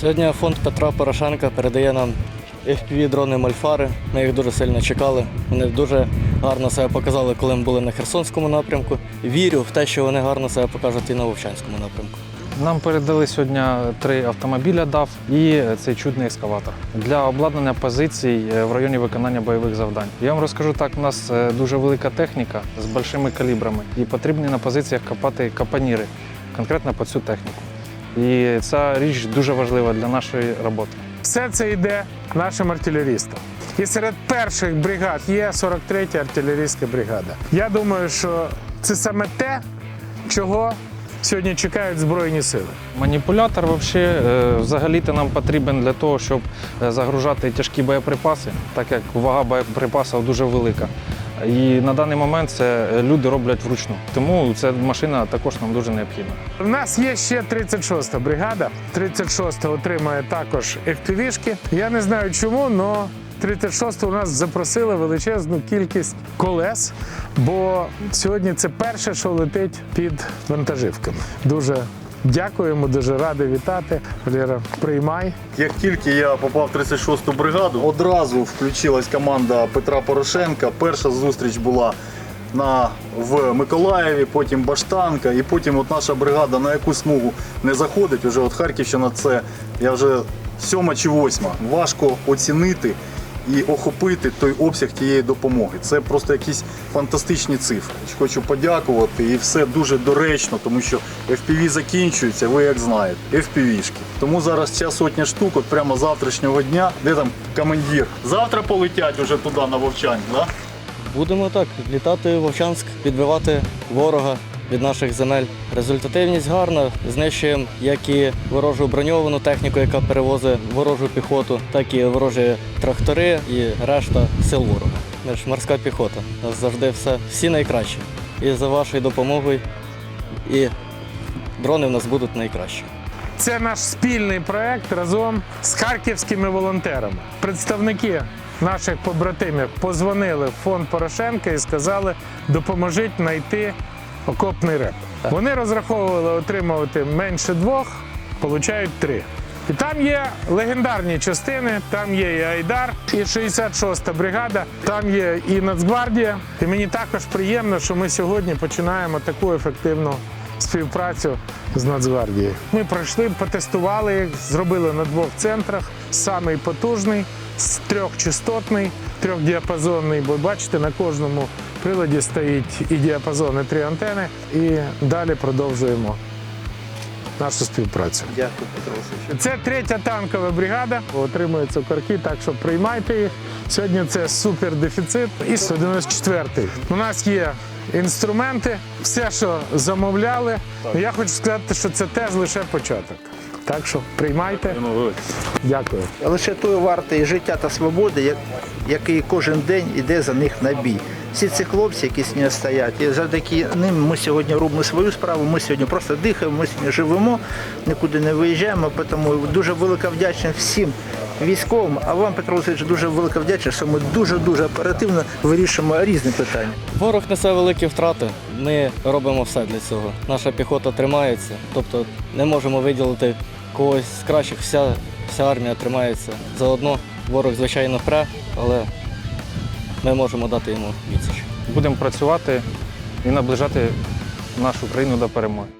Сьогодні фонд Петра Порошенка передає нам FPV-дрони Мальфари. Ми їх дуже сильно чекали. Вони дуже гарно себе показали, коли ми були на Херсонському напрямку. Вірю в те, що вони гарно себе покажуть і на Вовчанському напрямку. Нам передали сьогодні три автомобіля DAF і цей чудний екскаватор для обладнання позицій е, в районі виконання бойових завдань. Я вам розкажу так: у нас е, дуже велика техніка з большими калібрами, і потрібні на позиціях копати капаніри конкретно під цю техніку. І ця річ дуже важлива для нашої роботи. Все це йде нашим артилерістам. І серед перших бригад є 43-я артилерійська бригада. Я думаю, що це саме те, чого сьогодні чекають Збройні сили. Маніпулятор вообще, е, взагалі-то нам потрібен для того, щоб е, загружати тяжкі боєприпаси, так як вага боєприпасів дуже велика. І на даний момент це е, люди роблять вручну. Тому ця машина також нам дуже необхідна. У нас є ще 36-та бригада. 36-та отримає також FPV-шки. Я не знаю чому, але 36 у нас запросили величезну кількість колес, бо сьогодні це перше, що летить під вантажівками. Дуже дякуємо, дуже радий вітати. Валера, приймай. Як тільки я попав в 36-ту бригаду, одразу включилась команда Петра Порошенка. Перша зустріч була на, в Миколаєві, потім Баштанка, і потім от наша бригада на яку смугу не заходить. Уже от Харківщина це я вже сьома чи восьма. Важко оцінити і охопити той обсяг тієї допомоги. Це просто якісь фантастичні цифри. Хочу подякувати і все дуже доречно, тому що FPV закінчується, ви як знаєте, FPV-шки. Тому зараз ця сотня штук, от прямо завтрашнього дня, де там командир. Завтра полетять уже туди на Вовчань, да? Будемо так літати в Вовчанськ, підбивати ворога від наших земель. Результативність гарна. Знищуємо як і ворожу броньовану техніку, яка перевозить ворожу піхоту, так і ворожі трактори і решта сил ворога. Ми ж морська піхота. У нас завжди все всі найкращі. І за вашою допомогою, і дрони в нас будуть найкращі. Це наш спільний проект разом з харківськими волонтерами. Представники наших побратимів позвонили в фонд Порошенка і сказали, допоможіть знайти окопний реп. Вони розраховували отримувати менше двох, получають три. І там є легендарні частини, там є і Айдар, і 66-та бригада, там є і Нацгвардія. І мені також приємно, що ми сьогодні починаємо таку ефективну співпрацю з Нацгвардією. Ми пройшли, потестували їх, зробили на двох центрах. Самий потужний, трьохчастотний, трьохдіапазонний, бо бачите, на кожному приладі стоїть і діапазон, і три антени. І далі продовжуємо нашу співпрацю. Дякую, Петро Це третя танкова бригада. Отримує цукорки, так що приймайте їх. Сьогодні це супердефіцит. І 194-й. У нас є інструменти, все, що замовляли. Ну, Я хочу сказати, що це теж лише початок. Так що приймайте. Дякую. лише той вартий життя та свободи, як- який кожен день іде за них на бій. Всі ці хлопці, які сьогодні стоять, і завдяки ним ми сьогодні робимо свою справу. Ми сьогодні просто дихаємо, ми сьогодні живемо, нікуди не виїжджаємо. Тому дуже велика вдячність всім військовим. А вам, Петро Олексійович, дуже велика вдячність, що ми дуже дуже оперативно вирішуємо різні питання. Ворог несе великі втрати. Ми робимо все для цього. Наша піхота тримається, тобто не можемо виділити когось з кращих. Вся, вся армія тримається заодно. Ворог, звичайно, пре, але ми можемо дати йому відсіч. Будемо працювати і наближати нашу країну до перемоги.